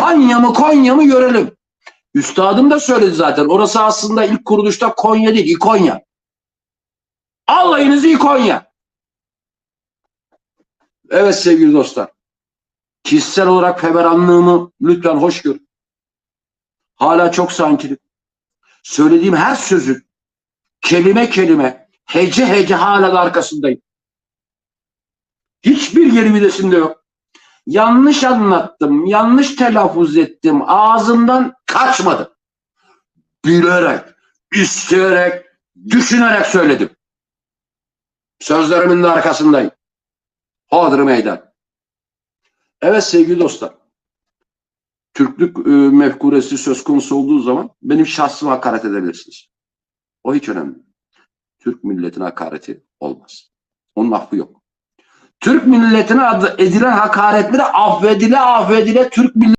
Hanya mı Konya mı görelim. Üstadım da söyledi zaten. Orası aslında ilk kuruluşta Konya değil, İkonya. Alayınızı İkonya. Evet sevgili dostlar. Kişisel olarak feveranlığımı lütfen hoş gör. Hala çok sankilim. Söylediğim her sözü kelime kelime, hece hece hala da arkasındayım. Hiçbir geri videsimde yok. Yanlış anlattım, yanlış telaffuz ettim. Ağzımdan kaçmadı. Bilerek, isteyerek, düşünerek söyledim. Sözlerimin de arkasındayım. Hodri meydan. Evet sevgili dostlar. Türklük e, mefkuresi söz konusu olduğu zaman benim şahsıma hakaret edebilirsiniz. O hiç önemli. Türk milletine hakareti olmaz. Onun affı yok. Türk milletine edilen hakaretleri affedile affedile Türk milletine